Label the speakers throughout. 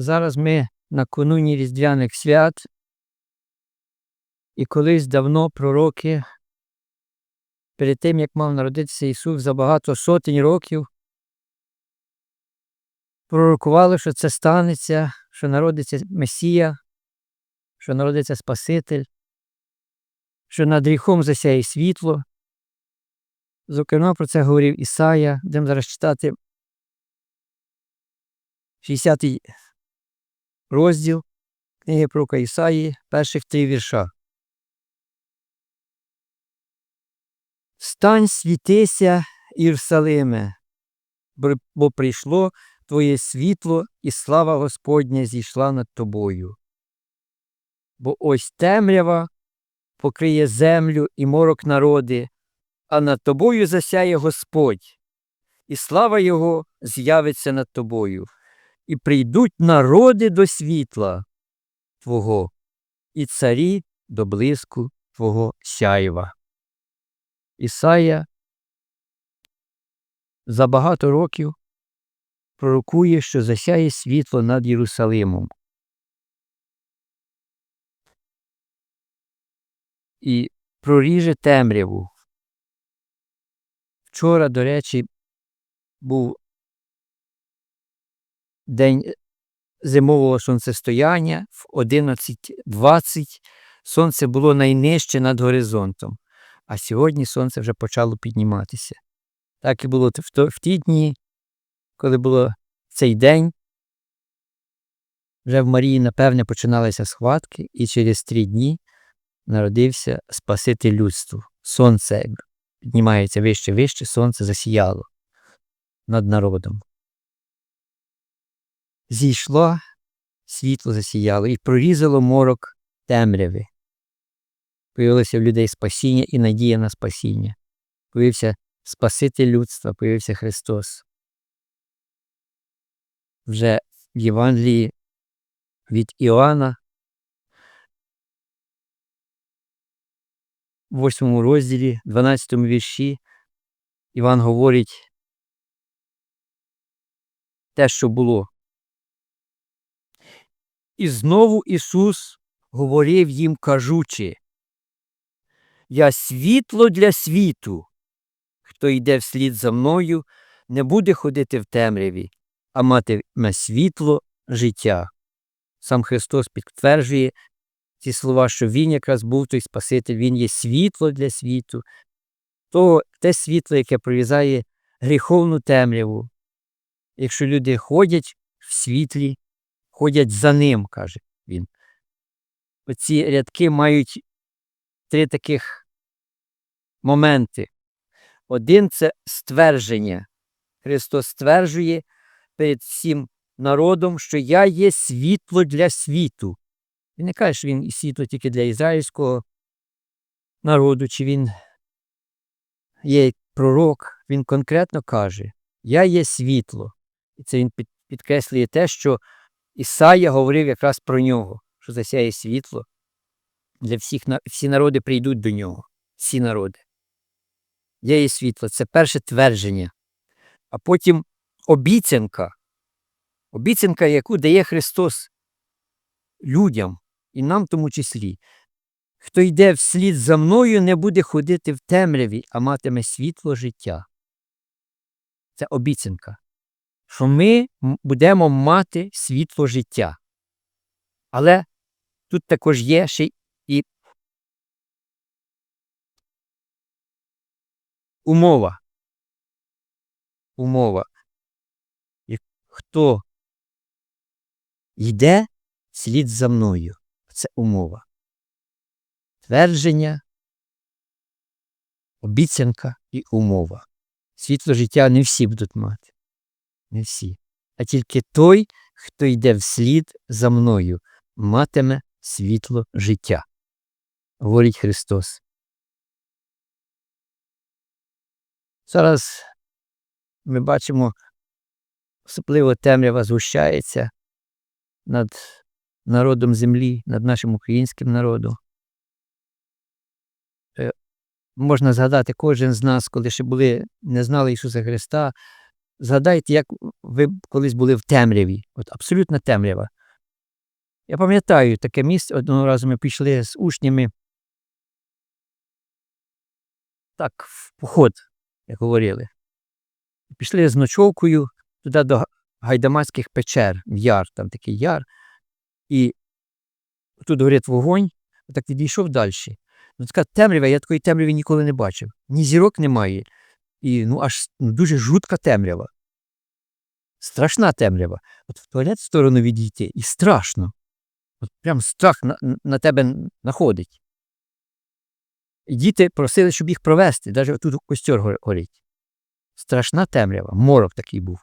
Speaker 1: Зараз ми на конуні Різдвяних свят, і колись давно пророки, перед тим, як мав народитися Ісус за багато сотень років, пророкували, що це станеться, що народиться Месія, що народиться Спаситель, що над гріхом засяє світло. Зокрема, про це говорив Ісая, будемо зараз читати 60 розділ книги пророка Ісаї, перших три вірша. Стань світися, Єрусалиме, бо прийшло твоє світло, і слава Господня зійшла над тобою. Бо ось темрява покриє землю і морок народи, а над тобою засяє Господь, і слава Його з'явиться над тобою, і прийдуть народи до світла Твого, і царі до блиску Твого сяєва. Ісая за багато років пророкує, що засяє світло над Єрусалимом. І проріже темряву. Вчора, до речі, був день зимового сонцестояння в 11.20 сонце було найнижче над горизонтом, а сьогодні сонце вже почало підніматися. Так і було в, ті дні, коли було цей день. Вже в Марії, напевне, починалися схватки, і через три дні народився Спаситель людству. Сонце піднімається вище вище, сонце засіяло над народом. Зійшло, світло засіяло і прорізало морок темряви. Появилося в людей спасіння і надія на спасіння. Появився Спаситель людства, появився Христос. Вже в Євангелії від Іоанна, в 8 розділі, 12 вірші, Іван говорить те, що було. І знову Ісус говорив їм, кажучи, Я світло для світу. Хто йде вслід за мною, не буде ходити в темряві, а матиме світло життя. Сам Христос підтверджує ці слова, що Він якраз був той Спаситель, Він є світло для світу, то те світло, яке прорізає гріховну темряву. Якщо люди ходять в світлі, ходять за ним, каже він. Оці рядки мають три таких моменти. Один це ствердження. Христос стверджує перед всім народом, що я є світло для світу. Він не каже, що він світло тільки для ізраїльського народу, чи він є пророк. Він конкретно каже, я є світло. І це він підкреслює те, що Ісая говорив якраз про нього, що засяє світло. Для всіх всі народи прийдуть до нього. Всі народи. Я є світло. Це перше твердження. А потім обіцянка. Обіцянка, яку дає Христос людям, і нам в тому числі. Хто йде вслід за мною, не буде ходити в темряві, а матиме світло життя. Це обіцянка. Що ми будемо мати світло життя. Але тут також є ще і умова. Умова. І Хто йде слід за мною. Це умова. Твердження, обіцянка і умова. Світло життя не всі будуть мати. Не всі. А тільки той, хто йде вслід за мною, матиме світло життя. Говорить Христос. Зараз ми бачимо, особливо темрява згущається над народом землі, над нашим українським народом. Е, Можна згадати кожен з нас, коли ще були, не знали Ісуса Христа, згадайте, як ви колись були в темряві, от абсолютна темрява. Я пам'ятаю таке місце, одного разу ми пішли з учнями так, в поход, як говорили. Пішли з ночовкою туди до гайдамацьких печер, в яр, там такий яр. І тут горить вогонь, так відійшов далі. Ну, така темрява, я такої темряви ніколи не бачив. Ні зірок немає. І ну, аж ну, дуже жутка темрява. Страшна темрява. От в туалет в сторону відійти і страшно. От прям страх на, на тебе находить. Діти просили, щоб їх провести, навіть тут костер горить. Страшна темрява, морок такий був.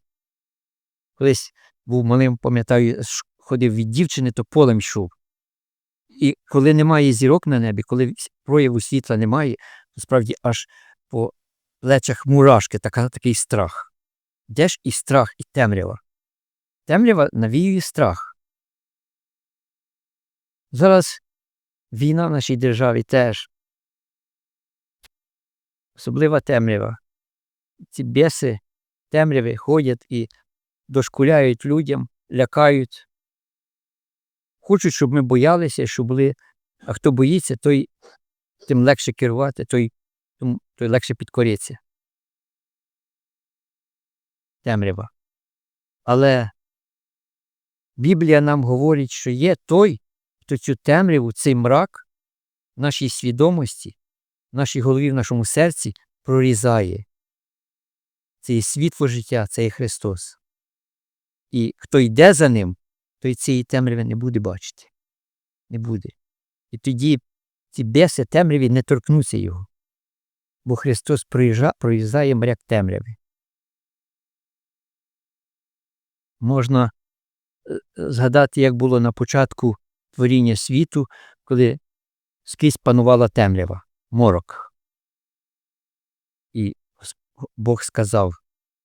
Speaker 1: Колись був малим, пам'ятаю, ходив від дівчини, то полем йшов. І коли немає зірок на небі, коли прояву світла немає, то справді аж по плечах мурашки, така, такий страх. Де ж і страх, і темрява? Темрява навіює страх. Зараз війна в нашій державі теж. Особлива темрява. Ці біси темряви ходять і дошкуляють людям, лякають. Хочуть, щоб ми боялися, щоб були. А хто боїться, той тим легше керувати, той, той легше підкориться. Темрява. Але Біблія нам говорить, що є той, хто цю темряву, цей мрак в нашій свідомості, в нашій голові, в нашому серці прорізає. Це є світло життя, це є Христос. І хто йде за ним, той цієї темряви не буде бачити. Не буде. І тоді ці беси темряві не торкнуться його. Бо Христос проїжджа, прорізає мряк темряви. Можна е, згадати, як було на початку творіння світу, коли скрізь панувала темрява, морок. І Бог сказав,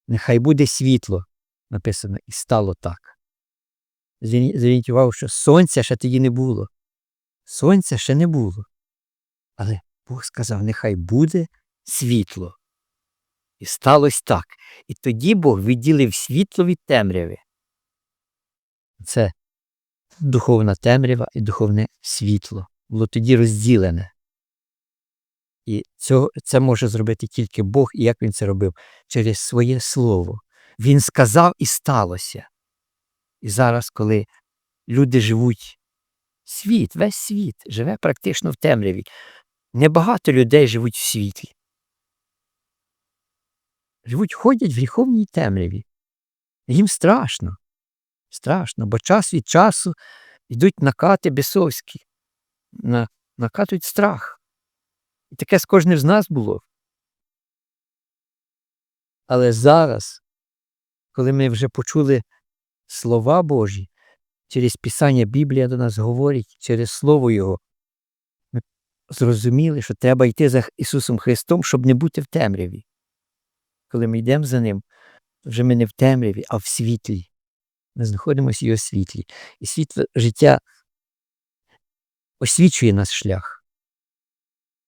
Speaker 1: нехай буде світло, написано, і стало так. Увагу, що сонця ще тоді не було. Сонця ще не було. Але Бог сказав, нехай буде світло. І сталося так. І тоді Бог відділив світло від темряви. Це духовна темрява і духовне світло. Було тоді розділене. І цього, це може зробити тільки Бог, і як він це робив? Через своє слово. Він сказав і сталося. І зараз, коли люди живуть, світ, весь світ живе практично в темряві. Небагато людей живуть в світлі. Живуть, ходять в гріховній темряві. Їм страшно. Страшно, бо час від часу йдуть накати бісовські, на, накатують страх. І таке з кожним з нас було. Але зараз, коли ми вже почули слова Божі, через Писання Біблія до нас говорить, через Слово Його, ми зрозуміли, що треба йти за Ісусом Христом, щоб не бути в темряві. Коли ми йдемо за Ним, вже ми не в темряві, а в світлі. Ми знаходимося в його світлі. І світло життя освічує наш шлях.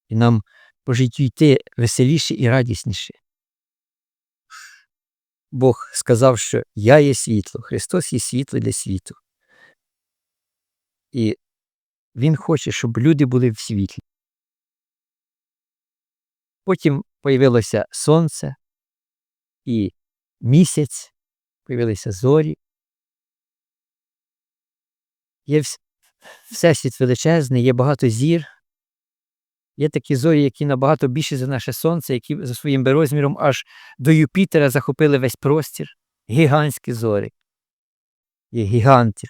Speaker 1: І нам по життю йти веселіше і радісніше. Бог сказав, що я є світло, Христос є світло для світу. І Він хоче, щоб люди були в світлі. Потім появилося сонце і місяць, появилися зорі. Є всесвіт величезний, є багато зір. Є такі зорі, які набагато більші за наше сонце, які за своїм розміром аж до Юпітера захопили весь простір. Гігантські зорі. Є гіганти.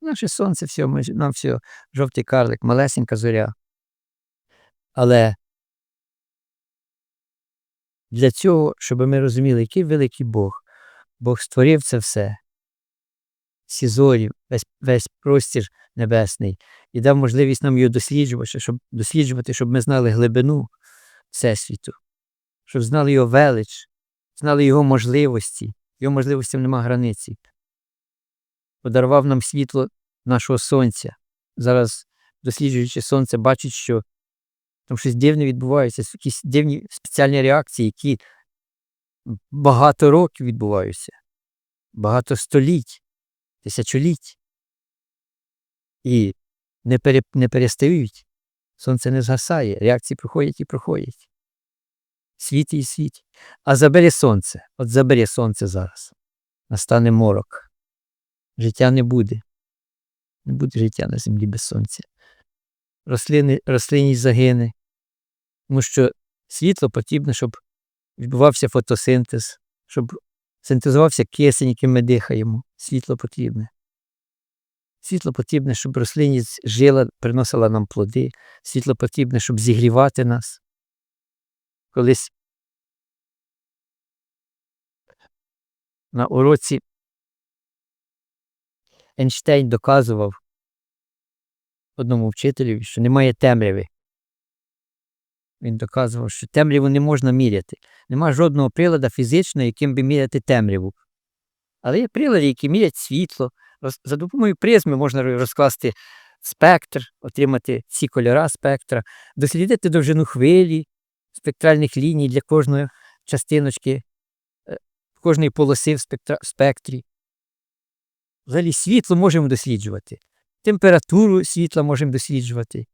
Speaker 1: Наше сонце все, нам все жовтий карлик, малесенька зоря. Але для цього, щоб ми розуміли, який великий Бог, Бог створив це все, всі зорі, весь, весь простір небесний, і дав можливість нам його досліджувати, щоб досліджувати, щоб ми знали глибину Всесвіту, щоб знали його велич, знали його можливості, його можливостям нема границі. Подарував нам світло нашого сонця. Зараз, досліджуючи сонце, бачить, що там щось дивне відбувається, якісь дивні спеціальні реакції, які багато років відбуваються, багато століть, тисячоліть. І не, пере, не перестають. Сонце не згасає, реакції проходять і проходять. Світ і світ. А забере сонце, от забере сонце зараз. Настане морок. Життя не буде. Не буде життя на землі без сонця. Рослини, рослинність загине. Тому що світло потрібно, щоб відбувався фотосинтез, щоб синтезувався кисень, яким ми дихаємо. Світло потрібне. Світло потрібне, щоб рослинність жила, приносила нам плоди. Світло потрібне, щоб зігрівати нас. Колись на уроці Ейнштейн доказував одному вчителю, що немає темряви. Він доказував, що темряву не можна міряти. Нема жодного приладу фізичного, яким би міряти темряву. Але є прилади, які мірять світло. За допомогою призми можна розкласти спектр, отримати всі кольора спектра, дослідити довжину хвилі, спектральних ліній для кожної частиночки, е, кожної полоси в спектрі. Взагалі світло можемо досліджувати, температуру світла можемо досліджувати.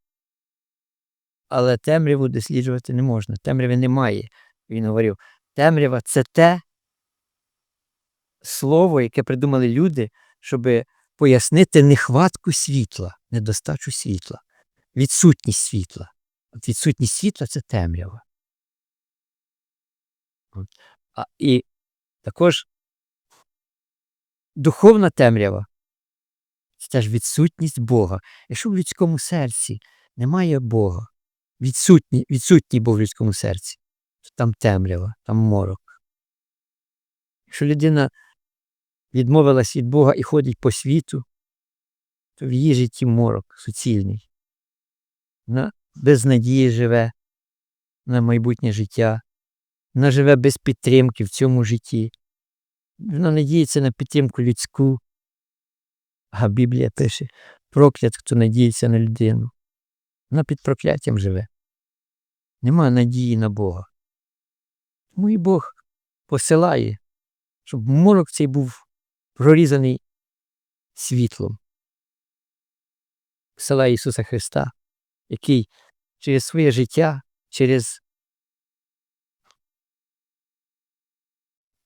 Speaker 1: Але темряву досліджувати не можна. Темряви немає. Він говорив, темрява це те слово, яке придумали люди, щоб пояснити нехватку світла, недостачу світла, відсутність світла. От Відсутність світла це темрява. А, І також духовна темрява це теж відсутність Бога. Якщо в людському серці немає Бога, відсутній, відсутній Бог в людському серці, там темрява, там морок. Якщо людина відмовилась від Бога і ходить по світу, то в її житті морок суцільний. Вона без надії живе на майбутнє життя, вона живе без підтримки в цьому житті. Вона надіється на підтримку людську. А Біблія пише проклят, хто надіється на людину. Вона під прокляттям живе. Нема надії на Бога. Тому і Бог посилає, щоб морок цей був прорізаний світлом. Села Ісуса Христа, який через своє життя, через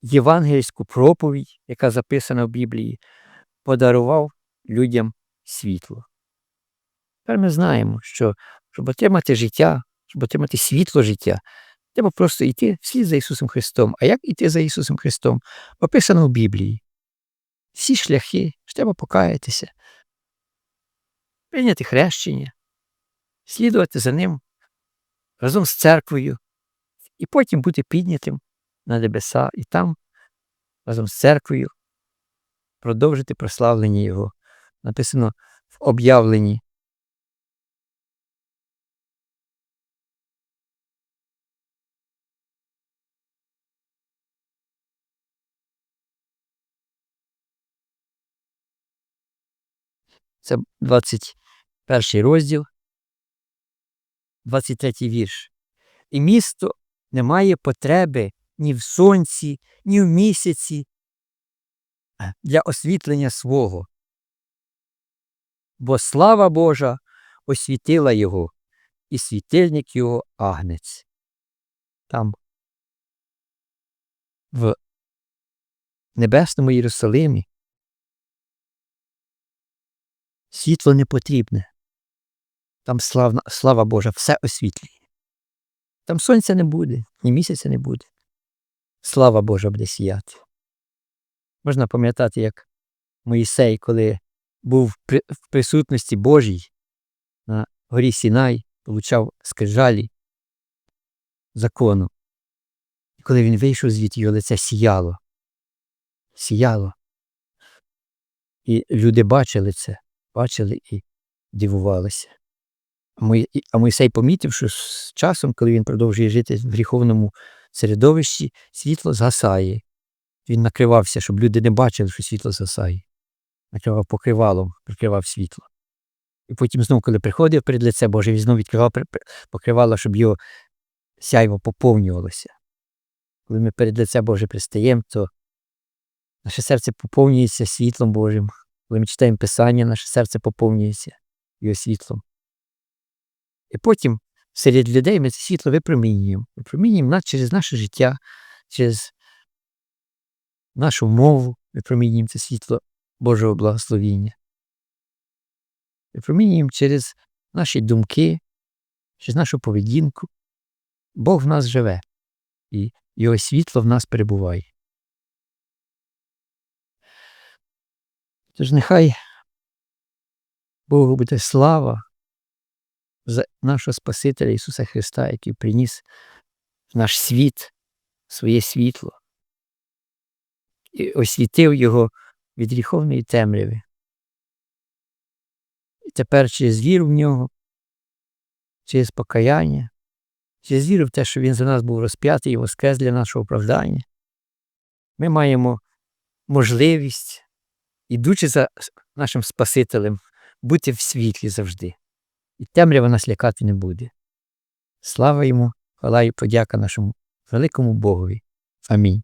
Speaker 1: євангельську проповідь, яка записана в Біблії, подарував людям світло. Тепер ми знаємо, що щоб отримати життя, щоб отримати світло життя, треба просто йти вслід за Ісусом Христом. А як йти за Ісусом Христом? Описано в Біблії всі шляхи, що треба покаятися, прийняти хрещення, слідувати за ним разом з церквою, і потім бути піднятим на небеса, і там разом з церквою продовжити прославлення Його. Написано в об'явленні. Це 21 розділ, 23 вірш. І місто не має потреби ні в сонці, ні в місяці для освітлення свого. Бо слава Божа освітила його, і світильник його агнець. Там в Небесному Єрусалимі Світло не потрібне. Там слава, слава Божа, все освітлює. Там сонця не буде, ні місяця не буде. Слава Божа буде сіяти. Можна пам'ятати, як Моїсей, коли був в присутності Божій на горі Сінай, получав скрижалі закону. І коли він вийшов звідти, його лице сіяло. Сіяло. І люди бачили це бачили і дивувалися. А Мойсей помітив, що з часом, коли він продовжує жити в гріховному середовищі, світло згасає. Він накривався, щоб люди не бачили, що світло згасає. Накривав покривалом, прикривав світло. І потім знову, коли приходив перед лице Боже, він знову відкривав покривало, щоб його сяйво поповнювалося. коли ми перед лице Боже пристаємо, то наше серце поповнюється світлом Божим. Коли ми читаємо Писання, наше серце поповнюється його світлом. І потім серед людей ми це світло випромінюємо. Випромінюємо через наше життя, через нашу мову, випромінюємо це світло Божого благословіння. Випромінюємо через наші думки, через нашу поведінку. Бог в нас живе, і його світло в нас перебуває. Тож нехай Богу буде слава за нашого Спасителя Ісуса Христа, який приніс в наш світ своє світло і освітив його від гріховної темряви. І тепер через віру в нього, через покаяння, через віру в те, що Він за нас був розп'ятий і воскрес для нашого оправдання, ми маємо можливість, ідучи за нашим Спасителем, бути в світлі завжди. І темрява нас лякати не буде. Слава йому, хвала і подяка нашому великому Богові. Амінь.